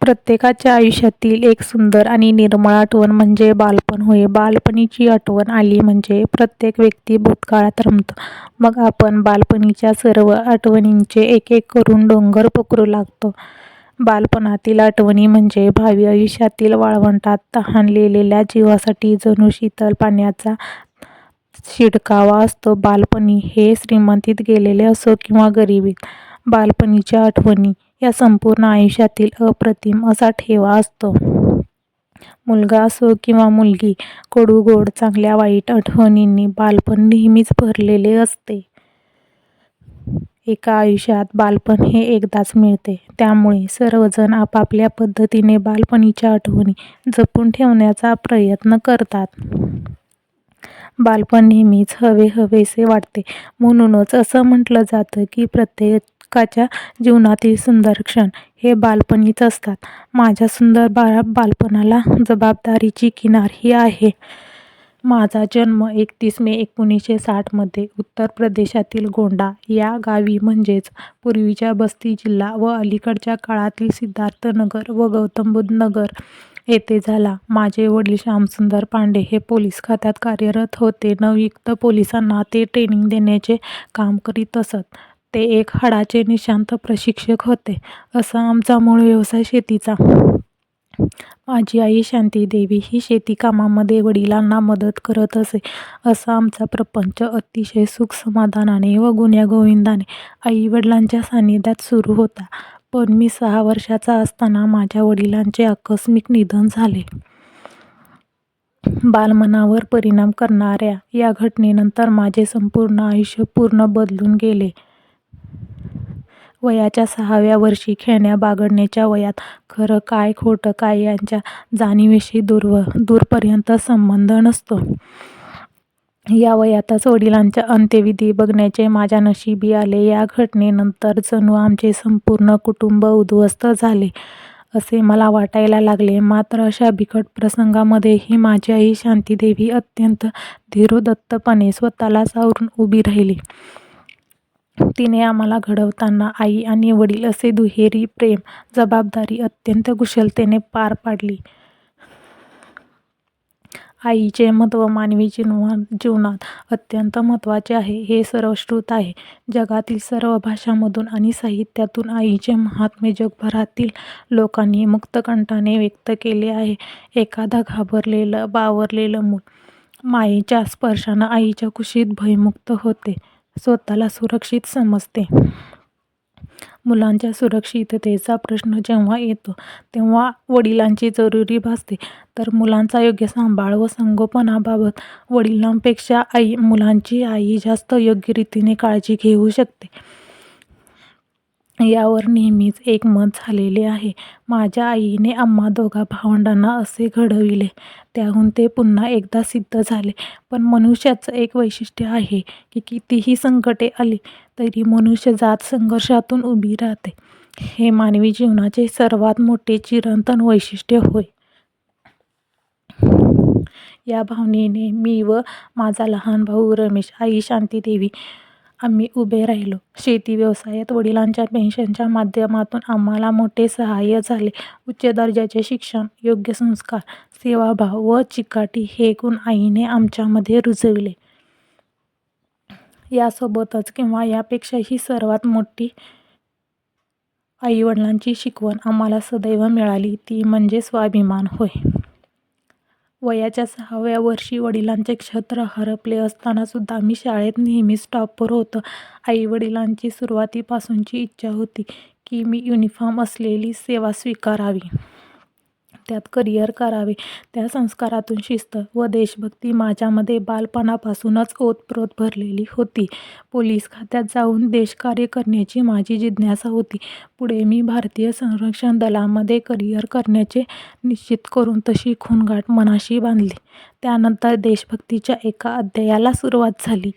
प्रत्येकाच्या आयुष्यातील एक सुंदर आणि निर्मळ आठवण म्हणजे बालपण होय. बालपणीची आठवण आली म्हणजे प्रत्येक व्यक्ती भूतकाळात रमतो. मग आपण बालपणीच्या सर्व आठवणींचे एक एक करून डोंगर पोखरू लागतो. बालपणातील आठवणी म्हणजे भावी आयुष्यातील वाळवंटात तहानलेलेल्या जीवासाठी जणू शीतल पाण्याचा शिडकावा असतो. बालपणी हे श्रीमंतीत गेलेले असो किंवा गरिबीत, बालपणीच्या आठवणी या संपूर्ण आयुष्यातील अप्रतिम असा ठेवा असतो. मुलगा असो किंवा मुलगी, कडू-गोड, चांगल्या-वाईट आठवणींनी बालपण नेहमीच भरलेले असते. एका आयुष्यात बालपण हे एकदाच मिळते. त्यामुळे सर्वजण आपापल्या पद्धतीने बालपणीच्या आठवणी जपून ठेवण्याचा प्रयत्न करतात. बालपण नेहमीच हवे-हवेसे वाटते. म्हणूनच असं म्हटलं जातं की प्रत्येकाच्या जीवनातील सुंदर क्षण हे बालपणीच असतात. माझ्या सुंदर बालपणाला जबाबदारीची किनार ही आहे. माझा जन्म एकतीस मे एकोणीसशे साठमध्ये उत्तर प्रदेशातील गोंडा या गावी म्हणजेच पूर्वीच्या बस्ती जिल्हा व अलीकडच्या काळातील सिद्धार्थनगर व गौतम बुद्ध नगर येथे झाला. माझे वडील श्यामसुंदर पांडे हे पोलीस खात्यात कार्यरत होते. नवयुक्त पोलिसांना ते ट्रेनिंग देण्याचे काम करीत असत. ते एक हाडाचे निशांत प्रशिक्षक होते. असा आमचा मूळ व्यवसाय शेतीचा. माझी आई शांतीदेवी ही शेती कामामध्ये वडिलांना मदत करत असे. असा आमचा प्रपंच अतिशय सुख-समाधानाने व गुण्यागोविंदाने आई-वडिलांच्या सान्निध्यात सुरू होता. पण मी सहा वर्षाचा असताना माझ्या वडिलांचे आकस्मिक निधन झाले. बालमनावर परिणाम करणाऱ्या या घटनेनंतर माझे संपूर्ण आयुष्य पूर्ण बदलून गेले. वयाच्या सहाव्या वर्षी खेळण्या-बागडण्याच्या वयात खरं काय खोटं काय याच्या जाणिवेशी दूरपर्यंत संबंध नसतो. या वयातच वडिलांच्या अंत्यविधी बघण्याचे माझ्या नशिबी आले. या घटनेनंतर जणू आमचे संपूर्ण कुटुंब उद्ध्वस्त झाले असे मला वाटायला लागले. मात्र अशा बिकट प्रसंगामध्येही माझी आई शांतीदेवी अत्यंत धीरोदत्तपणे स्वतःला सावरून उभी राहिली. तिने आम्हाला घडवताना आई आणि वडील असे दुहेरी प्रेम, जबाबदारी अत्यंत कुशलतेने पार पाडली. आईचे महत्त्व मानवी जीवनात अत्यंत महत्त्वाचे आहे हे सर्वश्रुत आहे. जगातील सर्व भाषांमधून आणि साहित्यातून आईचे महात्म्य जगभरातील लोकांनी मुक्तकंठाने व्यक्त केले आहे. एखादा घाबरलेलं, बावरलेलं मूल मायेच्या स्पर्शानं आईच्या कुशीत भयमुक्त होते, स्वतःला सुरक्षित समजते. मुलांच्या सुरक्षिततेचा प्रश्न जेव्हा येतो तेव्हा वडिलांची जरुरी भासते. तर मुलांचा योग्य सांभाळ व संगोपनाबाबत वडिलांपेक्षा आई मुलांची आई जास्त योग्यरीतीने काळजी घेऊ शकते. यावर नेहमीच एकमत झालेले आहे. माझ्या आईने आम्हा दोघा भावंडांना असे घडविले त्याहून ते पुन्हा एकदा सिद्ध झाले. पण मनुष्याचं एक वैशिष्ट्य आहे की कितीही संकटे आली तरी मनुष्यजात संघर्षातून उभी राहते. हे मानवी जीवनाचे सर्वात मोठे चिरंतन वैशिष्ट्य होय. या भावनेने मी व माझा लहान भाऊ रमेश, आई शांतीदेवी आम्ही उभे राहिलो. शेती व्यवसायात वडिलांच्या पेन्शनच्या माध्यमातून आम्हाला मोठे सहाय्य झाले. उच्च दर्जाचे शिक्षण, योग्य संस्कार, सेवाभाव व चिकाटी हे गुण आईने आमच्यामध्ये रुजविले. यासोबतच किंवा यापेक्षाही सर्वात मोठी आईवडिलांची शिकवण आम्हाला सदैव मिळाली ती म्हणजे स्वाभिमान होय. वयाच्या सहाव्या वर्षी वडिलांचे क्षत्र हरपले असतानासुद्धा मी शाळेत नेहमीच टॉपर होतो. आई-वडिलांची सुरुवातीपासूनची इच्छा होती की मी युनिफॉर्म असलेली सेवा स्वीकारावी. त्यात करिअर करावे. त्या संस्कारातून शिस्त व देशभक्ती माझ्यामध्ये बालपणापासूनच ओतप्रोत भरलेली होती. पोलीस खात्यात जाऊन देशकार्य करण्याची माझी जिज्ञासा होती. पुढे मी भारतीय संरक्षण दलामध्ये करिअर करण्याचे निश्चित करून तशी खूणगाठ मनाशी बांधली. त्यानंतर देशभक्तीच्या एका अध्यायाला सुरुवात झाली.